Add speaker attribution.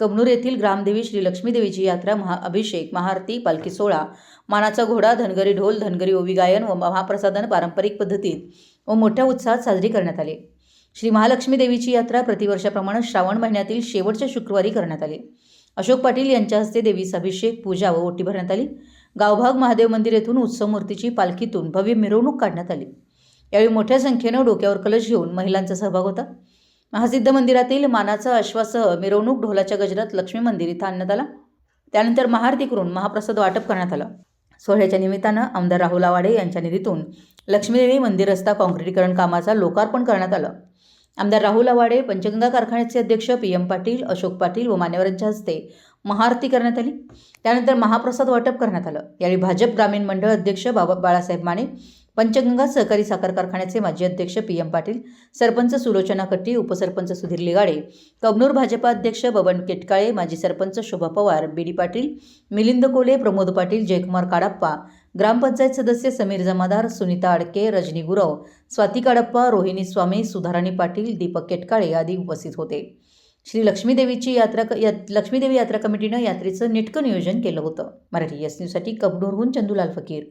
Speaker 1: कबनूर येथील ग्रामदेवी श्री लक्ष्मीदेवीची यात्रा महाअभिषेक महाआरती पालखी सोहळा मानाचा घोडा धनगरी ढोल धनगरी ओवी गायन व महाप्रसादन पारंपरिक पद्धतीत व मोठ्या उत्साहात साजरी करण्यात आली. श्री महालक्ष्मी देवीची यात्रा प्रतिवर्षाप्रमाणे श्रावण महिन्यातील शेवटच्या शुक्रवारी करण्यात आली. अशोक पाटील यांच्या हस्ते देवीस अभिषेक पूजा व ओटी भरण्यात आली. गावभाग महादेव मंदिर येथून उत्सव मूर्तीची पालखीतून भव्य मिरवणूक काढण्यात आली. यावेळी मोठ्या संख्येनं डोक्यावर कलश घेऊन महिलांचा सहभाग होता. महासिद्ध मंदिरातील मानाचा अश्वासह मिरवणूक ढोलाच्या गजरात लक्ष्मी मंदिर इथं आणण्यात आला. त्यानंतर महाआरती करून महाप्रसाद वाटप करण्यात आलं. सोहळ्याच्या निमित्तानं आमदार राहुल आवाडे यांच्या निधीतून लक्ष्मीदेवी मंदिर रस्ता काँक्रिटीकरण कामाचा लोकार्पण करण्यात आलं. आमदार राहुल आवाडे पंचगंगा कारखान्याचे अध्यक्ष पी एम पाटील अशोक पाटील व मान्यवरांच्या हस्ते महाआरती करण्यात आली. त्यानंतर महाप्रसाद वाटप करण्यात आलं. यावेळी भाजप ग्रामीण मंडळ अध्यक्ष बाबा बाळासाहेब माने पंचगंगा सहकारी साखर कारखान्याचे माजी अध्यक्ष पी एम पाटील सरपंच सुलोचना कट्टी उपसरपंच सुधीर लिगाडे कबनूर भाजपा अध्यक्ष बबन केटकाळे माजी सरपंच शोभा पवार बी डी पाटील मिलिंद कोले प्रमोद पाटील जयकुमार काडाप्पा ग्रामपंचायत सदस्य समीर जमादार सुनीता अडके रजनी गुरव स्वाती काडप्पा रोहिणी स्वामी सुधाराणी पाटील दीपक केटकाळे आदी उपस्थित होते. श्री लक्ष्मीदेवीची यात्रा या लक्ष्मीदेवी यात्रा कमिटीनं यात्रेचं नेटकं नियोजन केलं होतं. मराठी एस न्यूजसाठी कबनूरहून चंदूलाल फकीर.